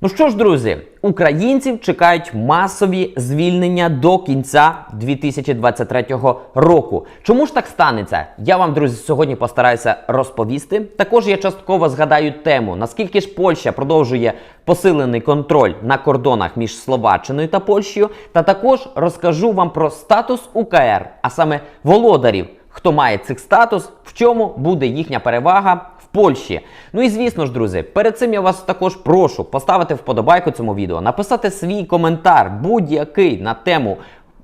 Ну що ж, друзі, українців чекають масові звільнення до кінця 2023 року. Чому ж так станеться? Я вам, друзі, сьогодні постараюся розповісти. Також я частково згадаю тему, наскільки ж Польща продовжує посилений контроль на кордонах між Словаччиною та Польщею. Та також розкажу вам про статус УКР, а саме володарів. Хто має цих статус, в чому буде їхня перевага Польщі. Ну і звісно ж, друзі, перед цим я вас також прошу поставити вподобайку цьому відео, написати свій коментар будь-який на тему.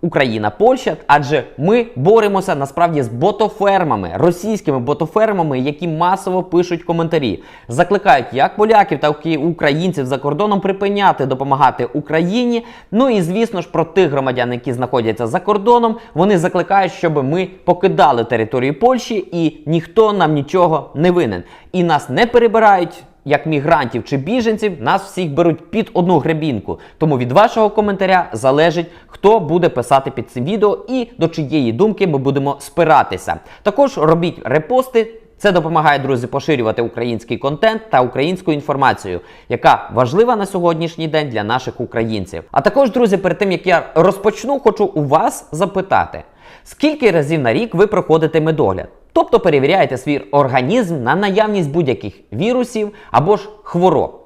Україна, Польща, адже ми боремося насправді з ботофермами, російськими ботофермами, які масово пишуть коментарі, закликають як поляків, так і українців за кордоном припиняти допомагати Україні. Ну і звісно ж про тих громадян, які знаходяться за кордоном, вони закликають, щоб ми покидали територію Польщі і ніхто нам нічого не винен. І нас не перебирають як мігрантів чи біженців, нас всіх беруть під одну гребінку. Тому від вашого коментаря залежить, хто буде писати під цим відео і до чиєї думки ми будемо спиратися. Також робіть репости. Це допомагає, друзі, поширювати український контент та українську інформацію, яка важлива на сьогоднішній день для наших українців. А також, друзі, перед тим як я розпочну, хочу у вас запитати, скільки разів на рік ви проходите медогляд? Тобто перевіряєте свій організм на наявність будь-яких вірусів або ж хвороб.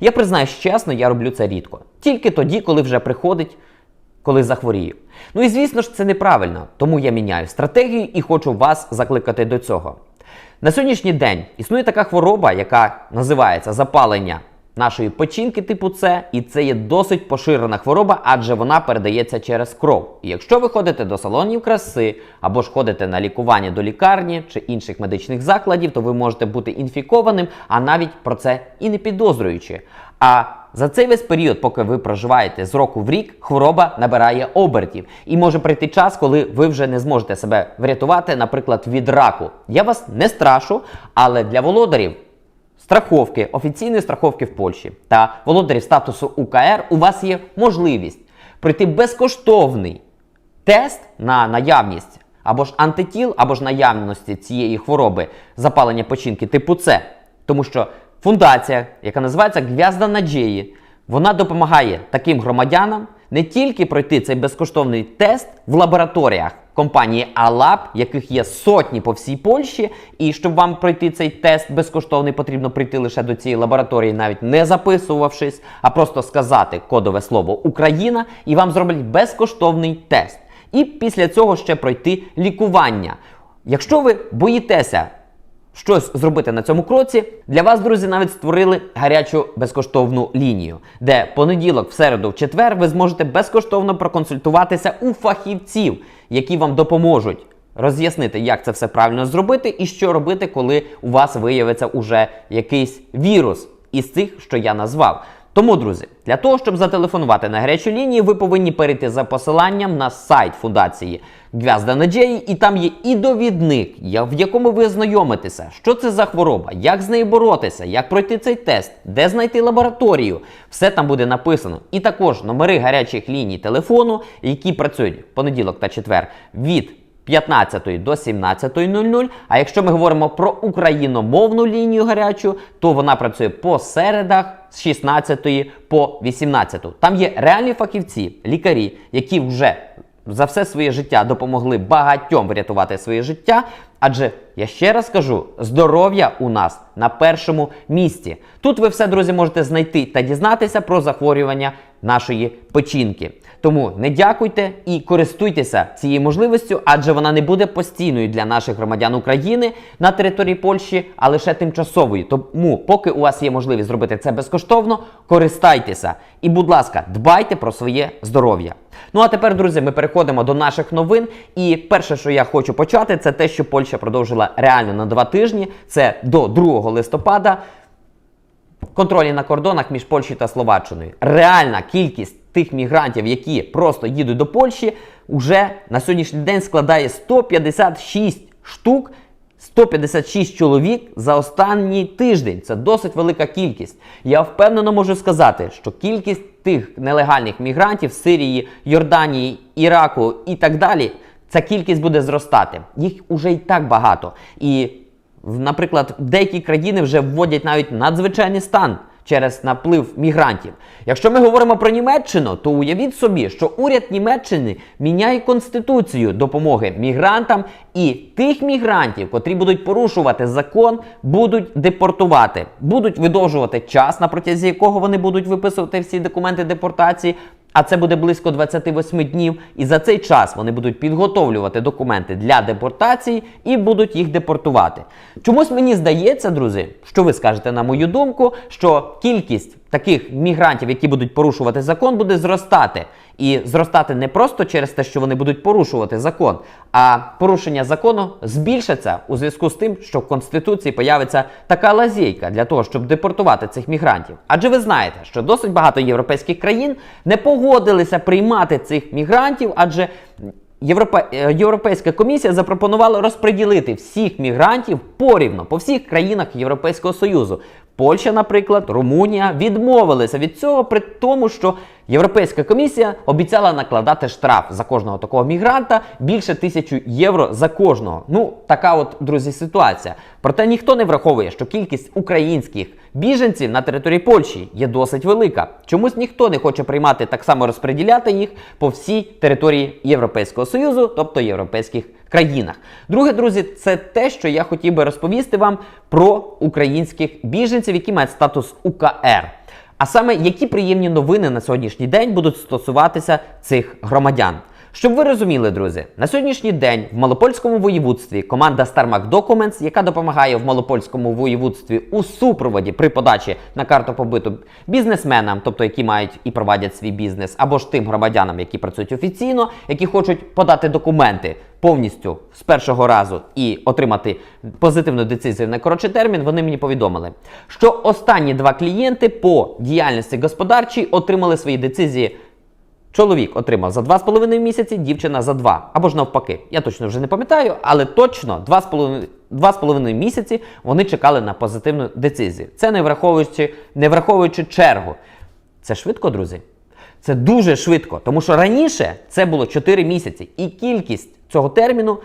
Я признаюсь чесно, я роблю це рідко. Тільки тоді, коли вже приходить, коли захворію. Ну і звісно ж, це неправильно, тому я міняю стратегію і хочу вас закликати до цього. На сьогоднішній день існує така хвороба, яка називається запалення нашої печінки типу С, і це є досить поширена хвороба, адже вона передається через кров. І якщо ви ходите до салонів краси або ж ходите на лікування до лікарні чи інших медичних закладів, то ви можете бути інфікованим, а навіть про це і не підозрюючи. А за цей весь період, поки ви проживаєте з року в рік, хвороба набирає обертів. І може прийти час, коли ви вже не зможете себе врятувати, наприклад, від раку. Я вас не страшу, але для володарів страховки, офіційної страховки в Польщі та володарів статусу УКР у вас є можливість пройти безкоштовний тест на наявність або ж антитіл, або ж наявності цієї хвороби запалення печінки типу С. Тому що фундація, яка називається Гвязда Наджеї, вона допомагає таким громадянам не тільки пройти цей безкоштовний тест в лабораторіях компанії Алаб, яких є сотні по всій Польщі, і щоб вам пройти цей тест безкоштовний, потрібно прийти лише до цієї лабораторії, навіть не записувавшись, а просто сказати кодове слово Україна, і вам зроблять безкоштовний тест. І після цього ще пройти лікування. Якщо ви боїтеся щось зробити на цьому кроці, для вас, друзі, навіть створили гарячу безкоштовну лінію, де понеділок, в середу, в четвер ви зможете безкоштовно проконсультуватися у фахівців, які вам допоможуть роз'яснити, як це все правильно зробити, і що робити, коли у вас виявиться уже якийсь вірус із цих, що я назвав. Тому, друзі, для того, щоб зателефонувати на гарячу лінію, ви повинні перейти за посиланням на сайт фундації Гвязда Наджеї, і там є і довідник, в якому ви ознайомитеся, що це за хвороба, як з нею боротися, як пройти цей тест, де знайти лабораторію. Все там буде написано. І також номери гарячих ліній телефону, які працюють понеділок та четвер від 15 до 17.00. А якщо ми говоримо про україномовну лінію гарячу, то вона працює по середах з 16 по 18. Там є реальні фахівці, лікарі, які вже за все своє життя допомогли багатьом врятувати своє життя. Адже я ще раз кажу, здоров'я у нас на першому місці. Тут ви все, друзі, можете знайти та дізнатися про захворювання нашої печінки. Тому не дякуйте і користуйтеся цією можливістю, адже вона не буде постійною для наших громадян України на території Польщі, а лише тимчасовою. Тому, поки у вас є можливість зробити це безкоштовно, користайтеся. І, будь ласка, дбайте про своє здоров'я. Ну а тепер, друзі, ми переходимо до наших новин. І перше, що я хочу почати, це те, що Польща продовжила реально на два тижні. Це до 2 листопада контролі на кордонах між Польщею та Словаччиною. Реальна кількість тих мігрантів, які просто їдуть до Польщі, уже на сьогоднішній день складає 156 штук. 156 чоловік за останній тиждень. Це досить велика кількість. Я впевнено можу сказати, що кількість тих нелегальних мігрантів з Сирії, Йорданії, Іраку і так далі, ця кількість буде зростати. Їх уже і так багато. І Наприклад, деякі країни вже вводять навіть надзвичайний стан через наплив мігрантів. Якщо ми говоримо про Німеччину, то уявіть собі, що уряд Німеччини міняє конституцію допомоги мігрантам, і тих мігрантів, котрі будуть порушувати закон, будуть депортувати, будуть видовжувати час, на протязі якого вони будуть виписувати всі документи депортації. А це буде близько 28 днів. І за цей час вони будуть підготовлювати документи для депортації і будуть їх депортувати. Чомусь мені здається, друзі, що ви скажете на мою думку, що кількість таких мігрантів, які будуть порушувати закон, буде зростати. І зростати не просто через те, що вони будуть порушувати закон, а порушення закону збільшиться у зв'язку з тим, що в Конституції появиться така лазейка для того, щоб депортувати цих мігрантів. Адже ви знаєте, що досить багато європейських країн не погодилися приймати цих мігрантів, адже Європе... е, Європейська комісія запропонувала розподілити всіх мігрантів порівно по всіх країнах Європейського Союзу. Польща, наприклад, Румунія відмовилися від цього, при тому, що Європейська комісія обіцяла накладати штраф за кожного такого мігранта більше тисячу євро за кожного. Ну, така от, друзі, ситуація. Проте ніхто не враховує, що кількість українських біженців на території Польщі є досить велика. Чомусь ніхто не хоче приймати так само розподіляти їх по всій території Європейського Союзу, тобто європейських країнах. Друге, друзі, це те, що я хотів би розповісти вам про українських біженців, які мають статус УКР. А саме, які приємні новини на сьогоднішній день будуть стосуватися цих громадян. Щоб ви розуміли, друзі, на сьогоднішній день в Малопольському воєводстві команда StarMac Documents, яка допомагає в Малопольському воєводстві у супроводі при подачі на карту побиту бізнесменам, тобто які мають і провадять свій бізнес, або ж тим громадянам, які працюють офіційно, які хочуть подати документи повністю з першого разу і отримати позитивну децизію на коротший термін, вони мені повідомили, що останні два клієнти по діяльності господарчій отримали свої децизії. Чоловік отримав за 2,5 місяці, дівчина за 2. Або ж навпаки. Я точно вже не пам'ятаю, але точно 2,5 2,5 місяці вони чекали на позитивну децизію. Це не враховуючи, не враховуючи чергу. Це швидко, друзі. Це дуже швидко, тому що раніше це було 4 місяці, і кількість цього терміну,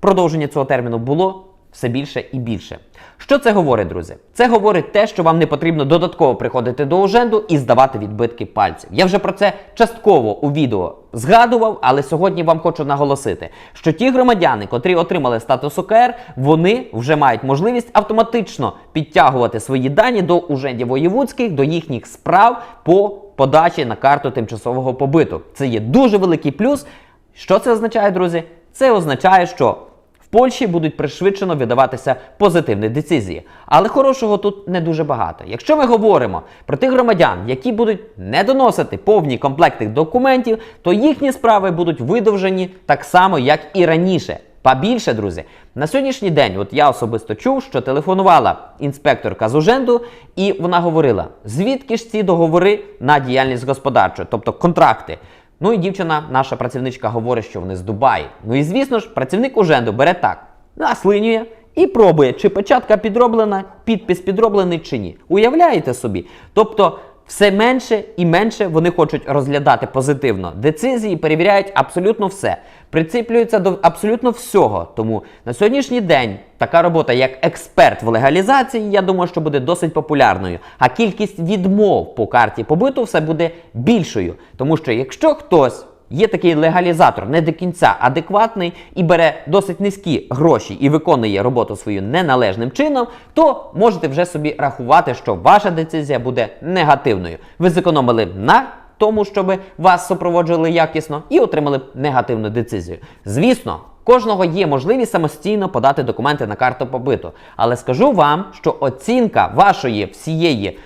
продовження цього терміну було все більше і більше. Що це говорить, друзі? Це говорить те, що вам не потрібно додатково приходити до уженду і здавати відбитки пальців. Я вже про це частково у відео згадував, але сьогодні вам хочу наголосити, що ті громадяни, котрі отримали статус ОКР, вони вже мають можливість автоматично підтягувати свої дані до ужендів воєвудських, до їхніх справ по подачі на карту тимчасового побиту. Це є дуже великий плюс. Що це означає, друзі? Це означає, що в Польщі будуть пришвидшено видаватися позитивні децизії. Але хорошого тут не дуже багато. Якщо ми говоримо про тих громадян, які будуть не доносити повні комплекти документів, то їхні справи будуть видовжені так само, як і раніше. Па більше, друзі, на сьогоднішній день, от я особисто чув, що телефонувала інспекторка з Уженду, і вона говорила, звідки ж ці договори на діяльність господарчу, тобто контракти. Ну і дівчина, наша працівничка, говорить, що вони з Дубаї. Ну і звісно ж, працівник Уженду бере так, наслинює і пробує, чи печатка підроблена, підпис підроблений чи ні. Уявляєте собі? Тобто. Все менше і менше вони хочуть розглядати позитивно децизії, перевіряють абсолютно все, приціплюються до абсолютно всього. Тому на сьогоднішній день така робота, як експерт в легалізації, я думаю, що буде досить популярною. А кількість відмов по карті побиту все буде більшою. Тому що якщо хтось Є такий легалізатор не до кінця адекватний і бере досить низькі гроші і виконує роботу свою неналежним чином, то можете вже собі рахувати, що ваша децизія буде негативною. Ви зекономили на тому, щоб вас супроводжували якісно, і отримали негативну децизію. Звісно. Кожного є можливість самостійно подати документи на карту побиту. Але скажу вам, що оцінка вашої всієї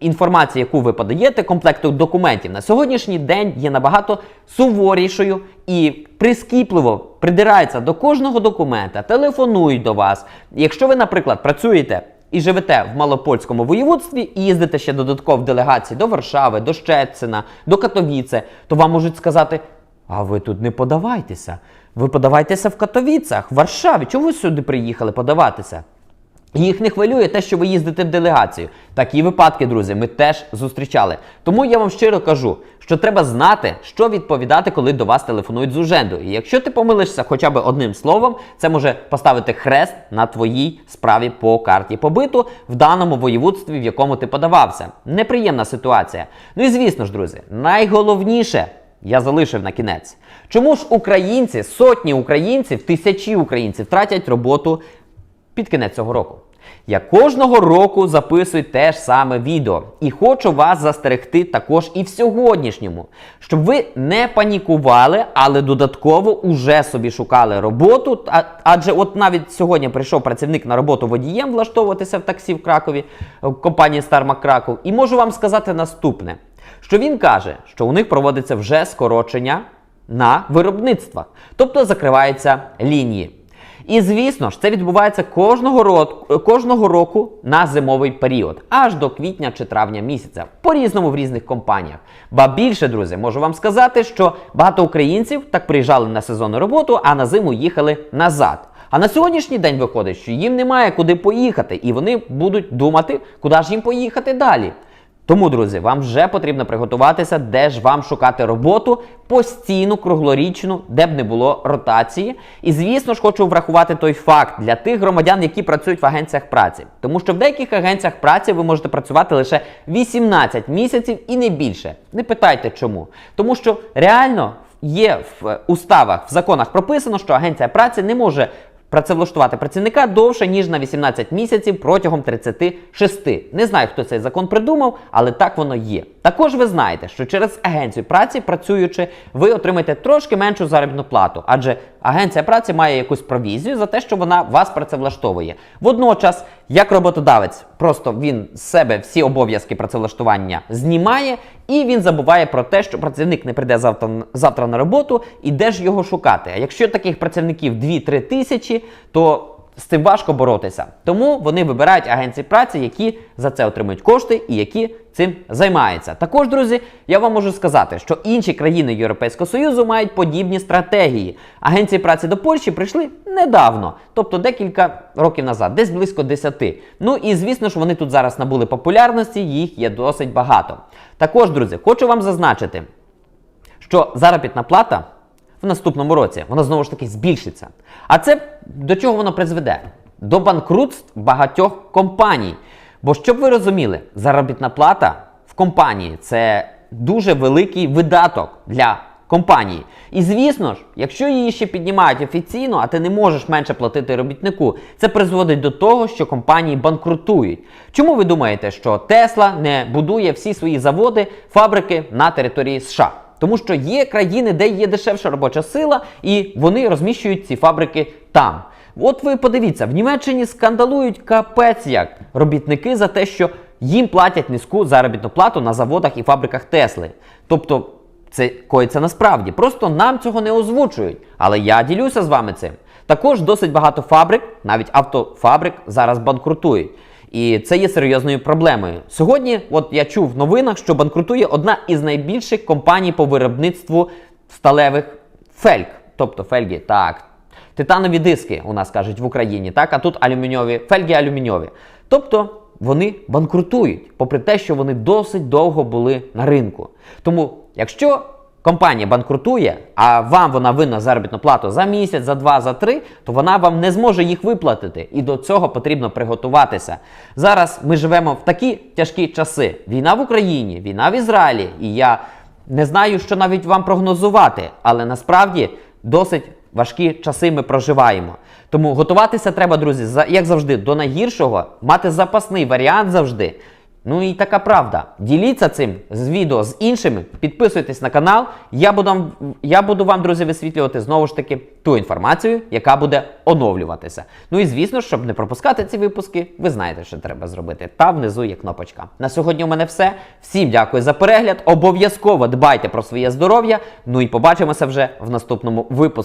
інформації, яку ви подаєте, комплекту документів на сьогоднішній день є набагато суворішою і прискіпливо придирається до кожного документа, телефонують до вас. Якщо ви, наприклад, працюєте. І живете в Малопольському воєводстві і їздите ще додатково в делегації до Варшави, до Щецина, до Катовіце, то вам можуть сказати: а ви тут не подавайтеся. Ви подавайтеся в Катовіцях, в Варшаві. Чому ви сюди приїхали подаватися? Їх не хвилює те, що ви їздите в делегацію. Такі випадки, друзі, ми теж зустрічали. Тому я вам щиро кажу, що треба знати, що відповідати, коли до вас телефонують з уженду. І якщо ти помилишся хоча б одним словом, це може поставити хрест на твоїй справі по карті побиту в даному воєводстві, в якому ти подавався. Неприємна ситуація. Ну і звісно ж, друзі, найголовніше. Я залишив на кінець. Чому ж українці, сотні українців, тисячі українців втратять роботу під кінець цього року. Я кожного року записую те ж саме відео і хочу вас застерегти також і в сьогоднішньому, щоб ви не панікували, але додатково уже собі шукали роботу. Адже от навіть сьогодні прийшов працівник на роботу водієм влаштовуватися в таксі в Кракові в компанії Стармак Краков. І можу вам сказати наступне: що він каже, що у них проводиться вже скорочення на виробництвах, тобто закриваються лінії. І звісно ж, це відбувається кожного року, кожного року на зимовий період, аж до квітня чи травня місяця, по-різному в різних компаніях. Ба більше, друзі, можу вам сказати, що багато українців так приїжджали на сезонну роботу, а на зиму їхали назад. А на сьогоднішній день виходить, що їм немає куди поїхати, і вони будуть думати, куди ж їм поїхати далі. Тому, друзі, вам вже потрібно приготуватися, де ж вам шукати роботу постійну, круглорічну, де б не було ротації. І звісно ж, хочу врахувати той факт для тих громадян, які працюють в агенціях праці. Тому що в деяких агенціях праці ви можете працювати лише 18 місяців і не більше. Не питайте чому. Тому що реально є в уставах, в законах прописано, що агенція праці не може працевлаштувати працівника довше, ніж на 18 місяців протягом 36. Не знаю, хто цей закон придумав, але так воно є. Також ви знаєте, що через агенцію праці, працюючи, ви отримаєте трошки меншу заробітну плату, адже агенція праці має якусь провізію за те, що вона вас працевлаштовує. Водночас, як роботодавець, просто він з себе всі обов'язки працевлаштування знімає, і він забуває про те, що працівник не прийде завтра, завтра на роботу, і де ж його шукати. А якщо таких працівників 2-3 тисячі, то з цим важко боротися. Тому вони вибирають агенції праці, які за це отримують кошти і які цим займаються. Також, друзі, я вам можу сказати, що інші країни Європейського Союзу мають подібні стратегії. Агенції праці до Польщі прийшли недавно, тобто декілька років назад, десь близько 10. Ну і звісно ж, вони тут зараз набули популярності, їх є досить багато. Також, друзі, хочу вам зазначити, що заробітна плата в наступному році вона знову ж таки збільшиться. А це до чого воно призведе? До банкрутств багатьох компаній. Бо щоб ви розуміли, заробітна плата в компанії це дуже великий видаток для компанії. І звісно ж, якщо її ще піднімають офіційно, а ти не можеш менше платити робітнику, це призводить до того, що компанії банкрутують. Чому ви думаєте, що Тесла не будує всі свої заводи, фабрики на території США? Тому що є країни, де є дешевша робоча сила, і вони розміщують ці фабрики там. От ви подивіться, в Німеччині скандалують капець як робітники за те, що їм платять низьку заробітну плату на заводах і фабриках Тесли. Тобто це коїться насправді. Просто нам цього не озвучують. Але я ділюся з вами цим. Також досить багато фабрик, навіть автофабрик, зараз банкрутують. І це є серйозною проблемою. Сьогодні, от я чув в новинах, що банкрутує одна із найбільших компаній по виробництву сталевих фельг. Тобто фельги, так. Титанові диски у нас кажуть в Україні, так, а тут алюміньові, фельги алюміньові. Тобто вони банкрутують, попри те, що вони досить довго були на ринку. Тому, якщо компанія банкрутує, а вам вона винна заробітну плату за місяць, за два, за три, то вона вам не зможе їх виплатити. І до цього потрібно приготуватися. Зараз ми живемо в такі тяжкі часи. Війна в Україні, війна в Ізраїлі. І я не знаю, що навіть вам прогнозувати, але насправді досить важкі часи ми проживаємо. Тому готуватися треба, друзі, як завжди, до найгіршого, мати запасний варіант завжди. Ну і така правда. Діліться цим з відео з іншими, підписуйтесь на канал. Я буду, я буду вам, друзі, висвітлювати знову ж таки ту інформацію, яка буде оновлюватися. Ну і звісно, щоб не пропускати ці випуски, ви знаєте, що треба зробити. Та внизу є кнопочка. На сьогодні у мене все. Всім дякую за перегляд. Обов'язково дбайте про своє здоров'я. Ну і побачимося вже в наступному випуску.